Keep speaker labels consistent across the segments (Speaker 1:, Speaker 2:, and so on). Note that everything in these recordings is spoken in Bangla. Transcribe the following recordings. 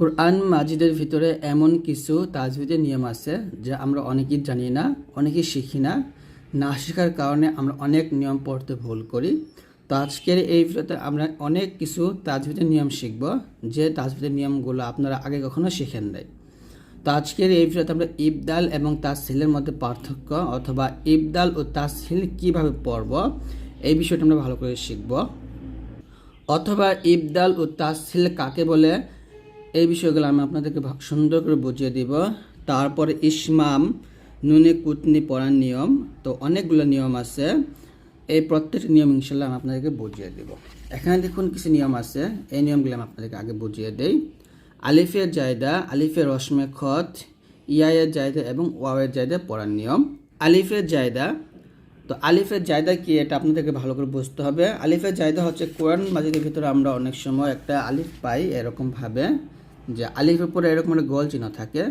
Speaker 1: কোরআন মাজিদের ভিতরে এমন কিছু তাজবিদের নিয়ম আছে যা আমরা অনেকেই জানি না, অনেকেই শিখি না। না শেখার কারণে আমরা অনেক নিয়ম পড়তে ভুল করি। তো আজকের এই ভিডিওতে আমরা অনেক কিছু তাজবিদের নিয়ম শিখব, যে তাজবিদের নিয়মগুলো আপনারা আগে কখনো শিখেন নাই। তো আজকের এই ভিডিওতে আমরা ইবদাল এবং তাসহিলের মধ্যে পার্থক্য অথবা ইবদাল ও তাসহিল কীভাবে পড়ব, এই বিষয়টা আমরা ভালো করে শিখব। অথবা ইবদাল ও তাসহিল কাকে বলে? এই বিষয়গুলো আমি আপনাদেরকে সুন্দর করে বুঝিয়ে দিব। তারপরে ইসমাম, নুনে কুতনি পড়ার নিয়ম, তো অনেকগুলো নিয়ম আছে। এই প্রত্যেকটি নিয়ম ইনশাল্লাহ আমি আপনাদেরকে বুঝিয়ে দেব। এখানে দেখুন কিছু নিয়ম আছে। এই নিয়মগুলো আমি আপনাদেরকে আগে বুঝিয়ে দেই। আলিফের জায়দা, আলিফের রসমে খত, ইয়ায়ের জায়দা এবং ওয়াওয়ের জায়দা পড়ার নিয়ম। আলিফের জায়দা, তো আলিফের জায়দা কি এটা আপনাদেরকে ভালো করে বুঝতে হবে। আলিফের জায়দা হচ্ছে কোরআন মাজিদের ভিতরে আমরা অনেক সময় একটা আলিফ পাই এরকম ভাবে যে আলিফের পরে এরকম একটা গোল চিহ্ন থাকে।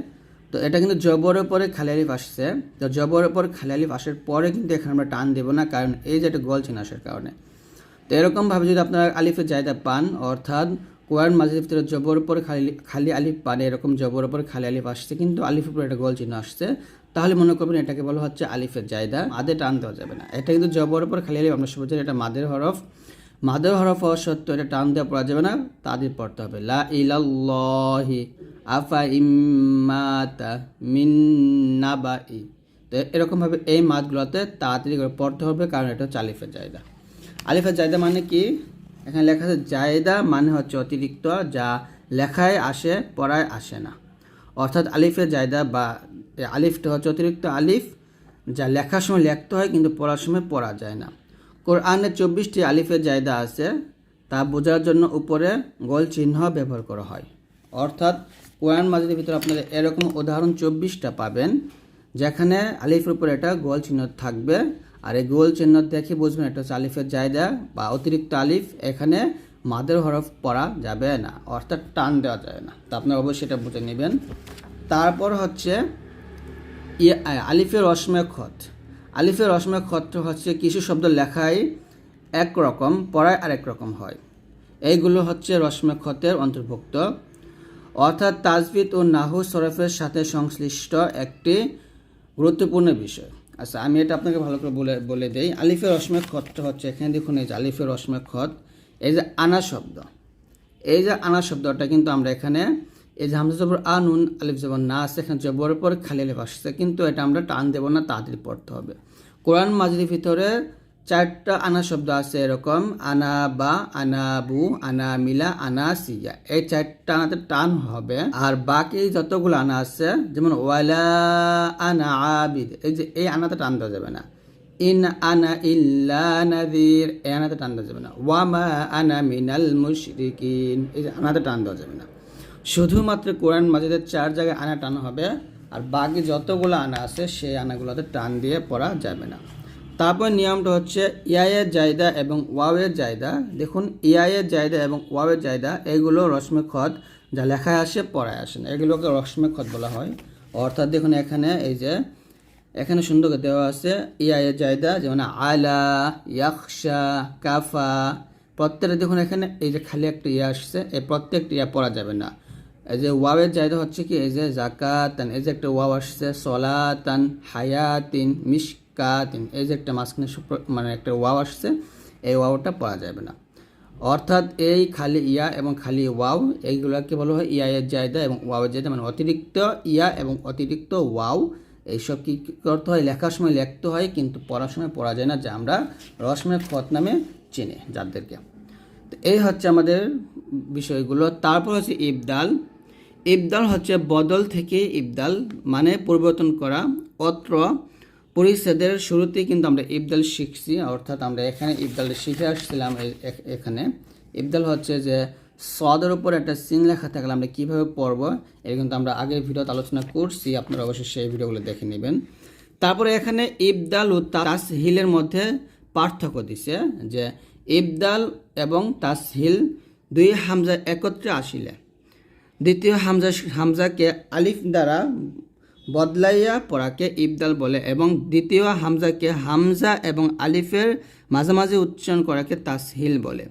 Speaker 1: তো এটা কিন্তু জবরের পরে খালি আলিফ আসছে। তো জবরের পরে খালি আলিফ আসার পরে কিন্তু এখানে আমরা টান দেবো না, কারণ এই যে একটা গোল চিহ্ন আসার কারণে। তো এরকমভাবে যদি আপনারা আলিফের জায়দা পান, অর্থাৎ কোরআন মাঝের ভিতরে জবর উপরে খালি খালি আলিফ পান এরকম জবর উপরে খালি আলিফ আসছে, কিন্তু আলিফের উপরে একটা গোল চিহ্ন আসছে, তাহলে মনে করবেন এটাকে বলা হচ্ছে আলিফের জায়দা। মাদে টান দেওয়া যাবে না। এটা কিন্তু জবর উপর খালি আলিফ, আমরা সবাই এটা মাদের হরফ। মাদের হরফ সত্ত্বেও এটা টান দেওয়া পড়া যাবে না, তাদের পড়তে হবে। লা ইলাল্লাহি, আফা ইম্মাতা মিন নাবাই। তো এরকমভাবে এই মাদগুলোতে তাড়াতাড়ি করে পড়তে হবে, কারণ এটা হচ্ছে আলিফের জায়দা। আলিফের জায়দা মানে কি? এখানে লেখা আছে, জায়দা মানে হচ্ছে অতিরিক্ত, যা লেখায় আসে, পড়ায় আসে না। অর্থাৎ আলিফের জায়দা বা আলিফটা হচ্ছে অতিরিক্ত আলিফ, যা লেখার সময় লিখতে হয়, কিন্তু পড়ার সময় পড়া যায় না। কোরআনে চব্বিশটি আলিফের জায়দা আছে, তা বোঝার জন্য উপরে গোল চিহ্ন ব্যবহার করা হয়। অর্থাৎ কোরআন মাজিদের ভিতরে আপনারা এরকম উদাহরণ চব্বিশটা পাবেন, যেখানে আলিফের উপরে একটা গোল চিহ্ন থাকবে, আর এই গোল চিহ্ন দেখে বুঝবেন এটা হচ্ছে আলিফের জায়দা বা অতিরিক্ত আলিফ, এখানে মাদের হরফ পড়া যাবে না, অর্থাৎ টান দেওয়া যাবে না। তা আপনারা অবশ্যই এটা বুঝে নেবেন। তারপর হচ্ছে আলিফের রসমে খত। আলিফের রসমে খত হচ্ছে কিছু শব্দ লেখায় একরকম পড়ায় আরেক রকম হয়। এইগুলো হচ্ছে রসমে খতের অন্তর্ভুক্ত। অর্থাৎ তাজবিদ ও নাহু সরফের সাথে সংশ্লিষ্ট একটি গুরুত্বপূর্ণ বিষয়। আচ্ছা আমি এটা আপনাকে ভালো করে বলে বলে দিই। আলিফের রসমে খতটা হচ্ছে, এখানে দেখুন এই যে আলিফের রসমে খত এই যে আনা শব্দ। এই যে আনা শব্দটা কিন্তু আমরা এখানে এই যে হামজা জবর আনুন, আলিফ জবর না আছে, এখানে জবরের পর খালি আলিফ আসছে, কিন্তু এটা আমরা টান দেবো না তাড়াতাড়ি পড়তে হবে। কোরআন মাজিদের ভিতরে চারটা আনা শব্দ আছে এরকম, আনা বা, আনা বু, আনা মিলা, আনা সিয়া। এই চারটা আনাতে টান হবে, আর বাকি যতগুলো আনা আছে, যেমন ওয়ালা আনা আবিদ, এই যে এই আনাতে টান দেওয়া যাবে না। ইন আনা ইল্লা নাদির এই আনাতে টান দেওয়া যাবে না। ওয়ামা আনা মিনাল মুশরিকিন, এই যে আনাতে টান দেওয়া যাবে না। শুধুমাত্র কোরআন মাজিদের চার জায়গায় আনা টান হবে, আর বাকি যতগুলো আনা আছে, সেই আনাগুলোতে টান দিয়ে পড়া যাবে না। তারপর নিয়মটা হচ্ছে ইয়ায়ের জায়দা এবং ওয়াওয়ের জায়দা। দেখুন ইয়ায়ের জায়দা এবং ওয়াওয়ের জায়দা, এগুলো রসমে খত, যা লেখায় আসে, পড়ায় আসে না। এগুলোকে রসমে খত বলা হয়। অর্থাৎ দেখুন, এখানে এই যে, এখানে সুন্দর করে দেওয়া আছে ইয়ায়ের জায়দা, যেমন আলা ইয়াকশা কাফা। প্রত্যেকটা, দেখুন, এখানে এই যে খালি একটা ইয়া আসছে, এই প্রত্যেকটা ইয়া পড়া যাবে না। এই যে ওয়াওয়ের জায়দা হচ্ছে কি, এই যে জাকাতান এই যে একটা ওয়াও আসছে, সলাতান হায়াতিন মিসকাতিন এই যে একটা মাঝখানে মানে একটা ওয়াও আসছে, এই ওয়াওটা পড়া যাবে না। অর্থাৎ এই খালি ইয়া এবং খালি ওয়াও, এইগুলোকে বলা হয় ইয়ায়ের জায়দা এবং ওয়াওয়ের জায়দা মানে অতিরিক্ত ইয়া এবং অতিরিক্ত ওয়াও, এইসব কি করতে হয়? লেখার সময় লিখতে হয়, কিন্তু পড়ার সময় পড়া যায় না, যা আমরা রসমে ফত নামে চিনি যাদেরকে। তো এই হচ্ছে আমাদের বিষয়গুলো। তারপর হচ্ছে ইবদাল। ইবদাল হচ্ছে বদল থেকে ইবদাল মানে পরিবর্তন করা, অত্র পরিচ্ছেদের শুরুতেই কিন্তু আমরা ইবদাল শিখছি, অর্থাৎ আমরা এখানে ইবদাল শিখে আসছিলাম এখানে। ইবদাল হচ্ছে যে সদের উপর একটা সিন লেখা থাকলে আমরা কীভাবে পড়ব, এটা কিন্তু আমরা আগের ভিডিওতে আলোচনা করছি, আপনারা অবশ্যই সেই ভিডিওগুলো দেখে নেবেন। তারপরে এখানে ইবদাল ও তাসহিলের মধ্যে পার্থক্য দিছে, যে ইবদাল এবং তাসহিল দুই হামজা একত্রে আসিলে। দ্বিতীয় হামজা হামজাকে আলিফ দ্বারা বদলাইয়া পড়াকে ইবদাল বলে এবং দ্বিতীয় হামজাকে হামজা এবং আলিফের মাঝামাঝি উচ্চারণ করাকে তাসহিল বলে।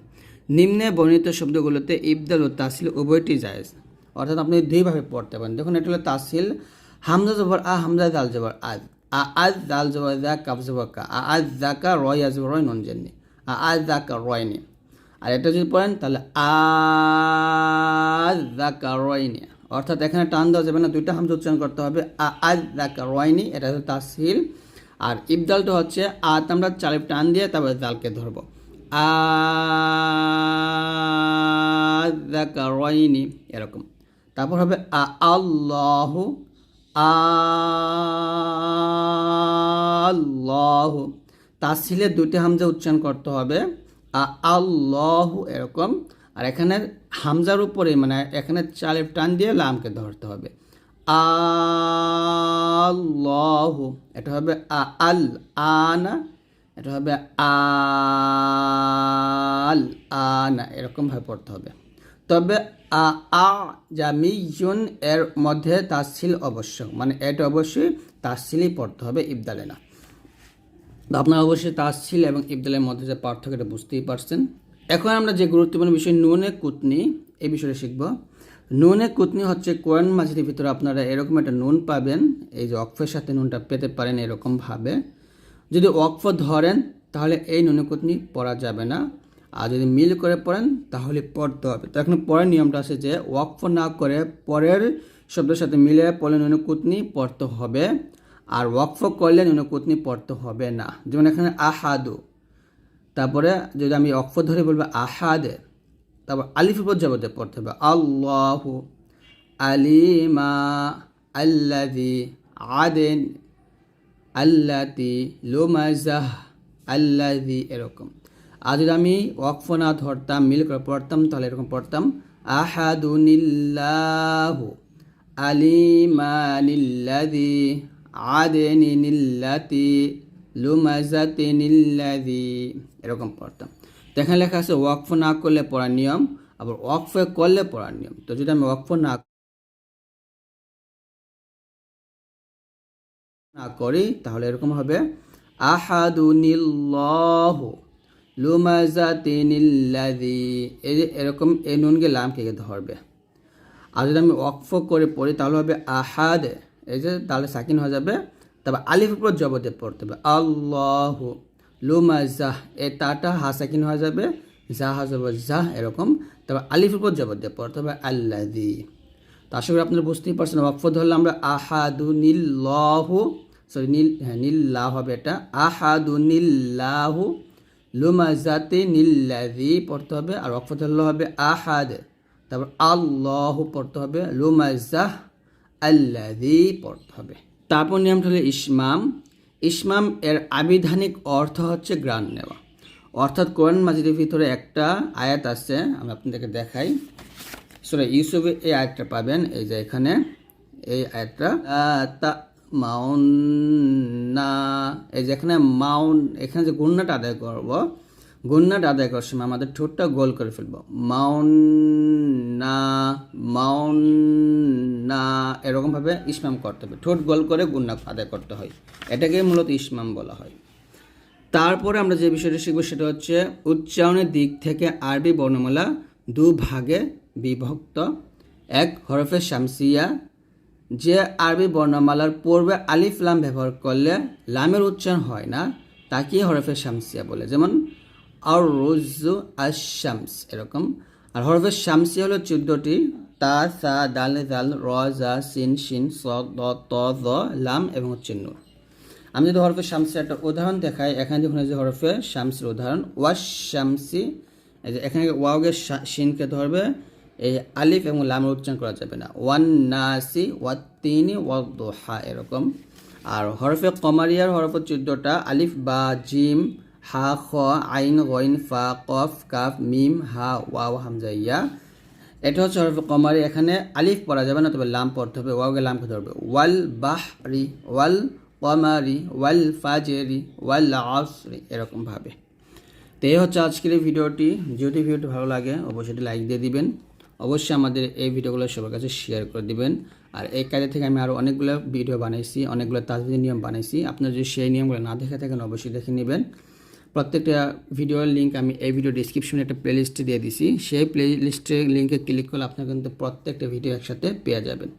Speaker 1: নিম্নে বর্ণিত শব্দগুলোতে ইবদাল ও তাসহিল উভয়টি জায়েজ। অর্থাৎ আপনি দুইভাবে পড়তে পারেন। দেখুন, এটা হলো তাসিল হামজা জবর, আ, হামজা দাল জবর আজ আ আজ দাল জবর, দা কাপ জবর, কা, আ আজ দা, কা, রয় আজ রয়, নন জেননি আ আজ দা, কা, রয়, নি। আর এটা যদি পড়েন, তাহলে আজ দা কা অর্থাৎ এখানে টান দেওয়া যাবে না, দুইটা হামজা উচ্চারণ করতে হবে, আ আজ দা কা এটা হচ্ছে তাসিল আর ইবদালটা হচ্ছে আত আমরা চালিপ টান দিয়ে তারপরে দালকে ধরবো। আযাকারাইনি এরকম। তারপর হবে আল্লাহ আল্লাহ। তাসিলে দুটি হামজা উচ্চারণ করতে হবে। আল্লাহ এরকম। আর এখানে হামজার উপরে মানে এখানে চালের টান দিয়ে লামকে ধরতে হবে। আল্লাহ, এটা হবে আল, আনা, এটা হবে আল, আনা, এরকমভাবে পড়তে হবে। তবে আ আ জামিজুন এর মধ্যে তাসিল অবশ্য মানে এটা অবশ্যই তাসিলই পড়তে হবে ইবদালে না। তো আপনারা অবশ্যই তাসিল এবং ইবদালের মধ্যে যে পার্থক্যটা বুঝতেই পারছেন। এখন আমরা যে গুরুত্বপূর্ণ বিষয় নুনে কুতনি, এই বিষয়টা শিখব। নুনে কুতনি হচ্ছে কোরআন মাঝির ভিতরে আপনারা এরকম একটা নুন পাবেন, এই যে অক্ষের সাথে নুনটা পেতে পারেন এরকমভাবে। যদি ওয়াকফ ধরেন, তাহলে এই নুনে কুতনি পড়া যাবে না। আর যদি মিল করে পড়েন, তাহলে পড়তে হবে। তো এখন পরের নিয়মটা আছে যে ওয়াকফ না করে পরের শব্দের সাথে মিলে পড়লে নুনকুতনি পড়তে হবে। আর ওয়াকফ করলে নুনকুতনি পড়তে হবে না। যেমন এখানে আহাদু। তারপরে যদি আমি অক্ষ ধরে বলব আহাদে, তারপর আলিফ উপর জগতে পড়তে হবে। আল্লাহু আলিমা আল্লাদি আদেন আল্লাতি লোমাজাহ আল্লাদি এরকম। আর যদি আমি ওয়াকফ না ধরতাম, মিল করে পড়তাম, তাহলে এরকম পড়তাম। আহাদুনিল্লাহু আলিমানিল্লাদি আদেনিল্লাতি লুমাজাতিনিল্লাদি এরকম পড়তাম। তো এখানে লেখা আছে, ওয়াকফ না করলে পড়ার নিয়ম, আবার ওয়াকফ করলে পড়ার নিয়ম। তো যদি আমি ওয়াকফ না না করি, তাহলে এরকম হবে, আহাদুনিল্লাহ লুমাজাতিনিল্লাদি এই যে এরকম এই নুনকে লাম কে ধরবে। আর যদি আমি ওয়াকফ করে পড়ি, তাহলে হবে আহাদ। এই যে তাহলে সাকিন হয়ে যাবে। তারপর আলিফ উপর জবতে পড়তে হবে। আল্লাহ লুমাজাহ এ তাটা হাসাকিন হয়ে যাবে। জাহা যাব জাহ এরকম। তারপর আলিফ উপর জবত দিয়ে পড়তে হবে। আল্লাদি তো আশা করি আপনারা বুঝতেই পারছেন। ওয়াকফ ধরলে আমরা আহাদু নীল্লাহ সরি, নীল হ্যাঁ নীল্লাহ হবে এটা। আহাদু নীল্লাহু লুমাজাতে নীল্লাদি পড়তে হবে। আর ওয়াকফ ধরলে হবে আহাদ। তারপর আল্লাহ পড়তে হবে। লুমাজাহ আল্লাদি পড়তে হবে। তারপর নিয়মটা হলো ইসমাম। ইসমাম এর আবিধানিক অর্থ হচ্ছে গ্রান নেওয়া। অর্থাৎ কোরআন মাজিদের ভিতরে একটা আয়াত আছে, আমি আপনাদেরকে দেখাই। সুরা ইউসুফে এই আয়াতটা পাবেন, এই যে এখানে এই আয়াতটা। তা মাউন না এই যে এখানে মাউন, এখানে যে গুন্নাটা আদায় করব, গুন্নাটা আদায় করার সময় আমাদের ঠোঁটটা গোল করে ফেলব। মাউন না মাউন এরকমভাবে ইসমাম করতে হবে। ঠোঁট গোল করে গুন্না আদায় করতে হয়। এটাকে মূলত ইসমাম বলা হয়। তারপরে আমরা যে বিষয়টি শিখব সেটা হচ্ছে উচ্চারণের দিক থেকে আরবি বর্ণমালা দু ভাগে বিভক্ত। এক, হরফে শামসিয়া, যে আরবি বর্ণমালার পূর্বে আলিফ লাম ব্যবহার করলে লামের উচ্চারণ হয় না তাকে হরফে শামসিয়া বলে। যেমন আর রুজু আশামস এরকম। আর হরফে শামসিয়া হলো চোদ্দটি তা, সা, দাল দাল র, জা, সিন, শিন স দ, ত লাম এবং নূর। আমি যদি হরফে শামসের একটা উদাহরণ দেখাই, এখানে যখন যে হরফে শামসের উদাহরণ। ওয়াশ শামসি এখানে ওয়াওকে শিনকে ধরবে, এই আলিফ এবং লামের উচ্চারণ করা যাবে না। ওয়ান নাসি ওয়াত্তিনি ওয়াদোহা এরকম। আর হরফে কমারিয়ার হরফ চোদ্দোটা, আলিফ, বা, জিম, হা, খ, আইন, গইন, ফা, কফ, কাফ, মিম, হা, ওয়াও হামজা ইয়া এটা হচ্ছে হরফে কমারি, এখানে আলিফ পড়া যাবে না, তবে লাম পড়তে হবে, ওয়াওকে লামকে ধরবে ওয়াল বাহরি, ওয়াল কমারি, ওয়াল ফাজেরি, ওয়াল আসরি এরকমভাবে তো এই হচ্ছে আজকের এই ভিডিওটি। যদি ভিডিওটি ভালো লাগে, অবশ্যই লাইক দিয়ে দিবেন। অবশ্যই আমাদের এই ভিডিওগুলো সবার কাছে শেয়ার করে দিবেন। আর এই কাজে থেকে আমি আরও অনেকগুলো ভিডিও বানাইছি, অনেকগুলো তাজবির নিয়ম বানাইছি। আপনার যদি সেই নিয়মগুলো না দেখে থাকেন, অবশ্যই দেখে নেবেন। প্রত্যেকটা ভিডিওর লিঙ্ক আমি এই ভিডিও ডিসক্রিপশনে একটা প্লেলিস্টে দিয়ে দিছি। সেই প্লেলিস্টের লিঙ্কে ক্লিক করলে আপনার কিন্তু প্রত্যেকটা ভিডিও একসাথে পেয়ে যাবেন।